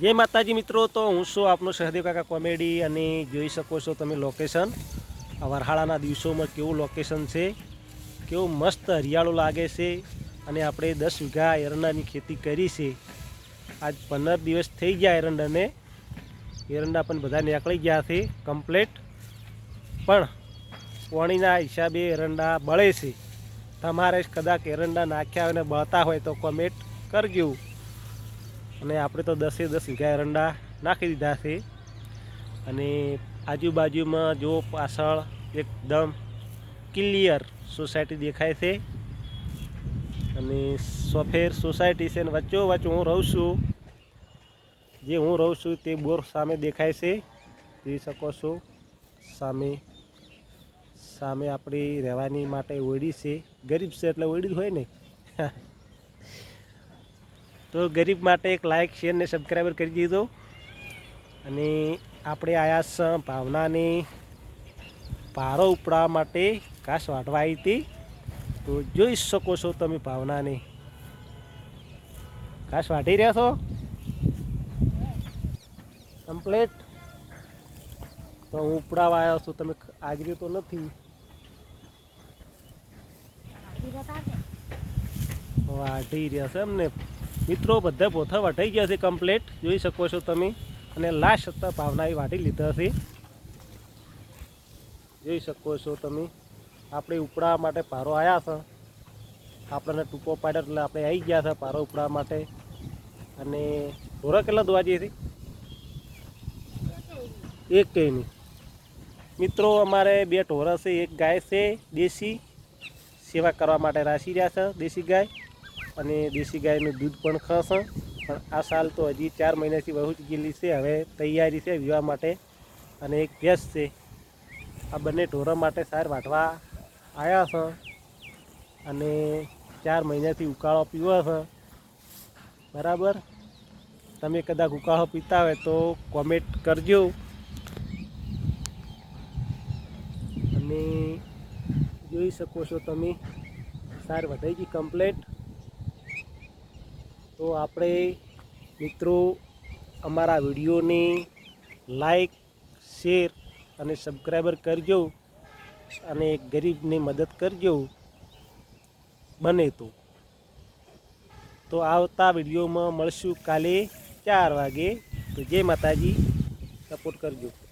જય માતાજી મિત્રો, તો હું છું આપનો સહદેવ કાકા કોમેડી અને જોઈ શકો છો તમે લોકેશન વરહાળાના દિવસોમાં કેવું લોકેશન છે, કેવું મસ્ત હરિયાળું લાગે છે અને આપણે દસ વીઘા એરંડાની ખેતી કરી છે. આજ પંદર દિવસ થઈ ગયા એરંડાને. એરંડા પણ બધા નીકળી ગયા છે કમ્પ્લેટ પણ પાણીના હિસાબે એરંડા બળે છે. તમારે કદાચ એરંડા નાખ્યા અને બળતા હોય તો કોમેન્ટ કરજો. અને આપણે તો દસે દસ વીઘા એરંડા નાખી દીધા છે. અને આજુબાજુમાં જો પાછળ એકદમ ક્લિયર સોસાયટી દેખાય છે. અને સોફેર સોસાયટી છે અને વચ્ચો વચ્ચ હું રહું છું. જે હું રહું છું તે બોર સામે દેખાય છે. જોઈ શકો છો, સામે સામે આપણી રહેવાની માટે ઓયડી છે. ગરીબ છે એટલે ઓયડી હોય ને. તો ગરીબ માટે એક લાઇક શેર ને સબસ્ક્રાઈબર કરી દીધો. અને આપણે આયા ભાવનાની પારો ઉપડાવવા માટે ઘાસ વાટવા આવી હતી. તો જોઈ શકો છો તમે ભાવનાને. ઘાસ વાટી રહ્યા છો? કમ્પ્લેટ તો હું ઉપડાવવા આવ્યો છું. તમે આગરી તો નથી. વાઢી રહ્યા છે એમને? મિત્રો, બધા પોથા વટાઈ ગયા છે કમ્પ્લેટ જોઈ શકો છો તમે. અને લાસ્ટ હતા ભાવના એ વાટી લીધા છે. જોઈ શકો છો તમે. આપણે ઉપડા માટે પારો આવ્યા છે આપણને ટૂંકો પાડ્યો એટલે આપણે આવી ગયા છે પારો ઉપડાવવા માટે. અને ઢોરા કેટલા દોવા જઈએ છે? એક કંઈ નહીં મિત્રો, અમારે બે ઢોરા છે. એક ગાય છે, દેશી. સેવા કરવા માટે રાશી રહ્યા છે, દેશી ગાય. અને દેશી ગાયનું દૂધ પણ ખસે પણ આ સાલ તો હજી ચાર મહિનાથી જ ગયેલી છે. હવે તૈયારી છે વિવાહ માટે. અને એક ભેંસ છે. આ બંને ઢોરા માટે સાર વાટવા આવ્યા છે. અને ચાર મહિનાથી ઉકાળો પીવો છે. બરાબર? તમે કદાચ ઉકાળો પીતા હોય તો કોમેન્ટ કરજો. અને જોઈ શકો છો તમે, સાર વધાઈ ગઈ કમ્પ્લેટ તો આપણે મિત્રો અમારા વિડીયોને લાઈક, શેર અને સબસ્ક્રાઈબર કરજો અને ગરીબને મદદ કરજો બને તો. તો આવતા વિડીયોમાં મળશું કાલે ચાર વાગે. તો જય માતાજી. સપોર્ટ કરજો.